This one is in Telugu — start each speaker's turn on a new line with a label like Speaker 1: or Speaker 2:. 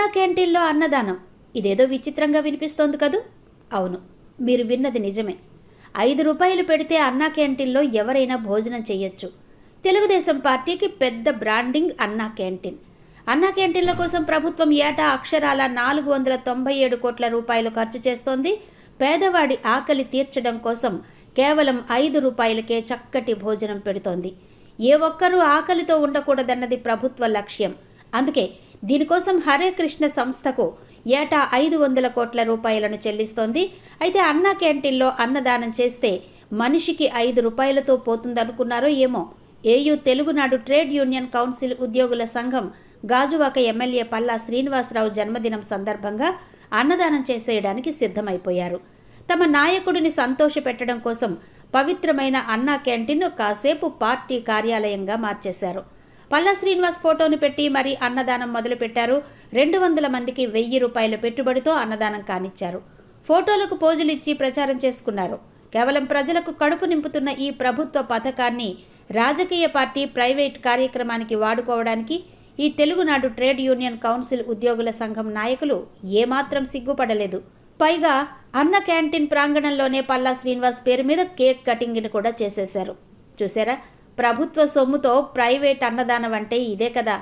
Speaker 1: అన్నా క్యాంటీన్లో అన్నదానం. ఇదేదో విచిత్రంగా వినిపిస్తోంది కదూ? అవును మీరు విన్నది నిజమే. ఐదు రూపాయలు పెడితే అన్నా క్యాంటీన్లో ఎవరైనా భోజనం చేయొచ్చు తెలుగుదేశం పార్టీకి పెద్ద బ్రాండింగ్ అన్నా క్యాంటీన్. అన్నా క్యాంటీన్ల కోసం ప్రభుత్వం ఏటా అక్షరాల నాలుగు వందల తొంభై ఏడు కోట్ల రూపాయలు ఖర్చు చేస్తోంది. పేదవాడి ఆకలి తీర్చడం కోసం కేవలం ఐదు రూపాయలకే చక్కటి భోజనం పెడుతోంది. ఏ ఒక్కరూ ఆకలితో ఉండకూడదన్నది ప్రభుత్వ లక్ష్యం. అందుకే దీనికోసం హరే కృష్ణ సంస్థకు ఏటా ఐదు వందల కోట్ల రూపాయలను చెల్లిస్తోంది. అయితే అన్నా క్యాంటీన్లో అన్నదానం చేస్తే మనిషికి ఐదు రూపాయలతో పోతుందనుకున్నారో ఏమో. AU Telugunadu trade union council ఉద్యోగుల సంఘం గాజువాక ఎమ్మెల్యే పల్లా శ్రీనివాసరావు జన్మదినం సందర్భంగా అన్నదానం చేసేయడానికి సిద్ధమైపోయారు. తమ నాయకుడిని సంతోషపెట్టడం కోసం పవిత్రమైన అన్నా క్యాంటీన్ను కాసేపు పార్టీ కార్యాలయంగా మార్చేశారు. పల్లా శ్రీనివాస్ ఫోటోను పెట్టి మరీ అన్నదానం మొదలుపెట్టారు. రెండు వందల మందికి వెయ్యి రూపాయల పెట్టుబడితో అన్నదానం కానిచ్చారు. ఫోటోలకు పోజులు ఇచ్చి ప్రచారం చేసుకున్నారు. కేవలం ప్రజలకు కడుపు నింపుతున్న ఈ ప్రభుత్వ పథకాన్ని రాజకీయ పార్టీ ప్రైవేట్ కార్యక్రమానికి వాడుకోవడానికి ఈ తెలుగునాడు ట్రేడ్ యూనియన్ కౌన్సిల్ ఉద్యోగుల సంఘం నాయకులు ఏమాత్రం సిగ్గుపడలేదు. పైగా అన్న క్యాంటీన్ ప్రాంగణంలోనే పల్లా శ్రీనివాస్ పేరు మీద కేక్ కటింగ్ని కూడా చేసేశారు. చూసారా ప్రభుత్వ సొమ్ముతో ప్రైవేట్ అన్నదానం అంటే ఇదే కదా.